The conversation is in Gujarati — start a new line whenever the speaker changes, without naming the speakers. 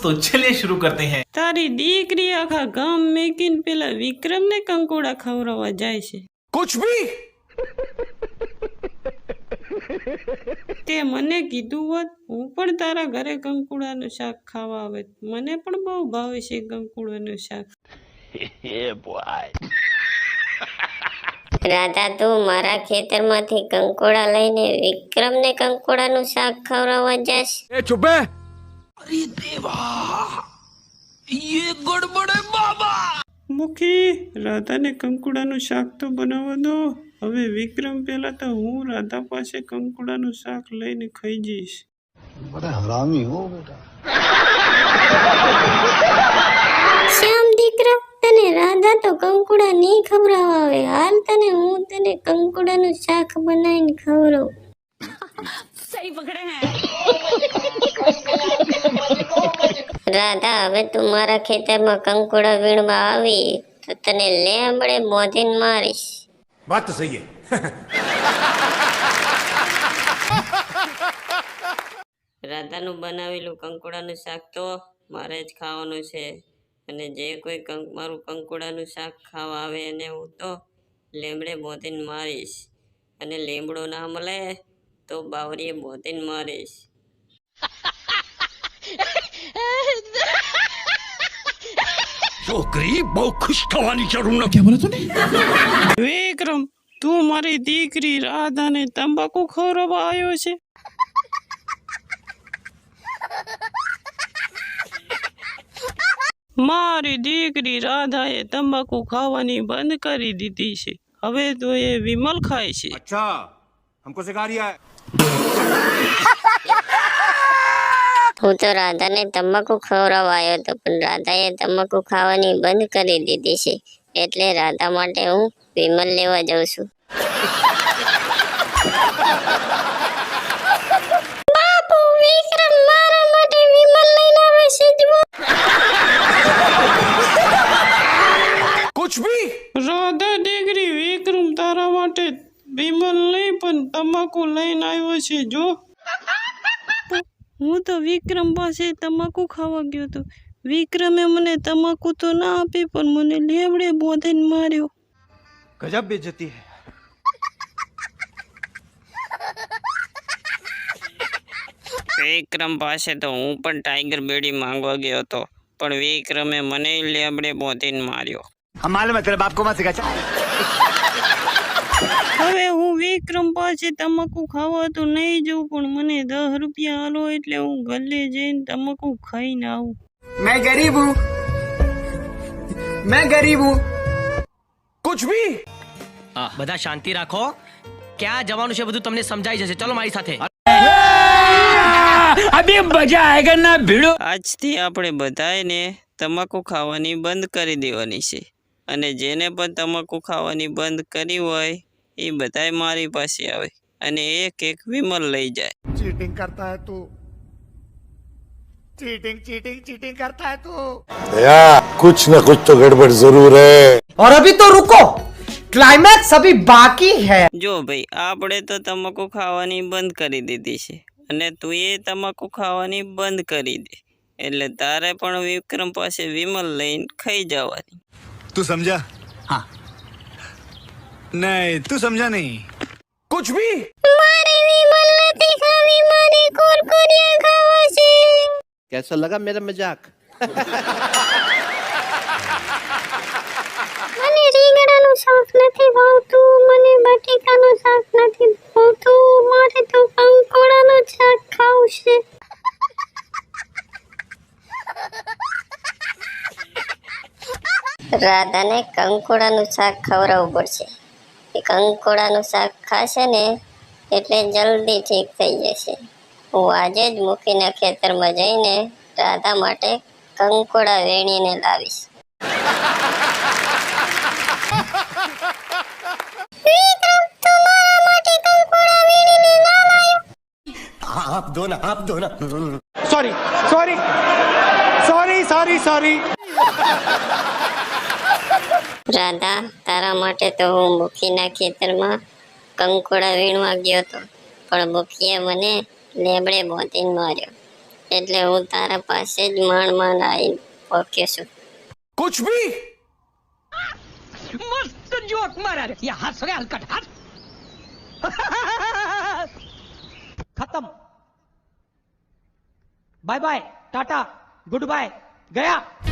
तो चलिए शुरू करते हैं
તારી દીકરી આખા ગામ મેકીને પેલા વિક્રમને કંકોડા ખવડાવવા જાય છે
कुछ भी
તે મને કીધું હોત હું પણ તારા ઘરે કંકુડાનું શાક ખાવા આવે મને પણ બહુ ભાવે છે કંકુડાનું શાક
રાધા તું મારા ખેતરમાંથી કંકોડા લઈને વિક્રમને કંકોડાનું શાક ખવડાવવા જાશ
અરે દેવા યે ગડબડે બાબા.
મુખી રાધાને કંકુડાનું શાક તો બનાવવા દો. હવે વિક્રમ પહેલા તો હું રાધા પાસે કંકુડાનું શાક લઈને ખાઈ જઈશ. બડા હરામી હો બેટા.
શ્યામ દીકરા તને રાધા તો કંકુડા નહીં ખવડાવવા આવે હાલ તને હું તને કંકુડાનું શાક બનાવીને ખવડાવું. સહી પકડે. હે રાધા હવે તું મારા ખેતરમાં કંકુડા વીણવા આવી તો તને લેમડે મોધીન મારીશ.
વાત સહી
રાધાનું બનાવેલું કંકુડાનું શાક તો મારે જ ખાવાનું છે. અને જે કોઈ કંક મારું કંકુડાનું શાક ખાવા આવે એને હું તો લેમડે મોધીન મારીશ. અને લીમડો ના મળે તો બાવરીએ મોધીન મારીશ.
છોકરી બહુ ખુશ થવાની જરૂર નથી. બોલે તું
વિક્રમ તું મારી દીકરી રાધાને તંબાકુ ખવડાવવા આવ્યો છે? મારી દીકરી રાધાએ તંબાકુ ખાવાની બંધ કરી દીધી છે. હવે તો એ વિમલ ખાય છે.
અચ્છા હમકો સિખા રહ્યા
હું તો રાધાને તમાકુ ખવડાવવા આવ્યો હતો પણ રાધાએ તમાકુ ખાવાની બંધ કરી દીધી છે. એટલે રાધા માટે હું વિમલ લેવા જાઉં છું. વિક્રમ મારા માટે વિમલ લઈને આવે છે
રાધા દીકરી વિક્રમ તારા માટે વિમલ પણ તમાકુ લઈને આવ્યો છે જો. હું તો વિક્રમ પાસે તમાકુ ખાવા ગયો હતો. વિક્રમે મને તમાકુ તો ના આપી પણ મને લેવડે બોધન માર્યો.
ગજબ બેજતી હે.
વિક્રમ પાસે તો હું પણ ટાઈગર બેડી માંગવા ગયો હતો પણ વિક્રમે મને લેબડે બોધીને માર્યો.
હમારે મતલબ આપકો મત સિખા
હવે હું વિક્રમ પાસે તમાકુ ખાવા તો નહીં જઉં પણ મને દસ રૂપિયા આલો એટલે હું ગલે જઈને તમાકુ ખાઈને આવું.
મેં ગરીબ હું. મેં ગરીબ હું.
કુછ ભી?
બધા શાંતિ રાખો. ક્યાં જવાનું છે બધું તમને સમજાઈ જશે. ચલો મારી સાથે.
અભી મજા આયેગા ના ભીડો.
આજથી આપણે બધાને તમાકુ ખાવાની બંધ કરી દેવાની છે. અને જેને પણ તમાકુ ખાવાની બંધ કરી હોય એ બધાય મારી પાસે આવે અને એક એક વિમલ લઈ જાય
चीटिंग करता है तू चीटिंग चीटिंग चीटिंग करता है तू
भैया कुछ न कुछ तो गड़बड़ जरूर है
और अभी तो रुको क्लाइमैक्स अभी बाकी है
જો ભાઈ આપણે તો તમાકુ ખાવાની બંધ કરી દીધી છે અને તું એ તમાકુ ખાવાની બંધ કરી દે એટલે તારે પણ વિક્રમ પાસે વિમલ લઈને ખાઈ જવાની
तू समझा हाँ નહીં તું સમજા નહીં કુછ ભી
મારે ની મલ્લતી ખાવી મારે કુરકુરિયા ખાવા છે
લગા મેરા મજાક
મને રીંગણાનું શાક નથી ભાવતું મને બટેકાનું શાક નથી ભાવતું મારે તો કંકોડાનું શાક ખાવું છે રાધાને કંકોડાનું શાક ખવડાવવું પડશે. કંકોડાનું શાક ખાશે ને એટલે જલ્દી ઠીક થઈ જશે. હું આજે જ મૂકીને ખેતરમાં જઈને રાધા માટે કંકોડા વેણીને લાવીશ.
Sorry sorry sorry sorry sorry.
Radha તારા માટે તો હું ભૂખીના ખેતરમાં કંકોડા વીણવા ગયો હતો પણ ભૂખીએ મને લેબડે બોતીને માર્યો. એટલે હું તારા પાસે જ માંડ માંડ આવી પહોંચ્યો છું.
કુછ ભી?
મસ્ત જોક મારા રે યા હસ રે હલકટ હસ ખતમ. Bye bye tata good bye ગયા.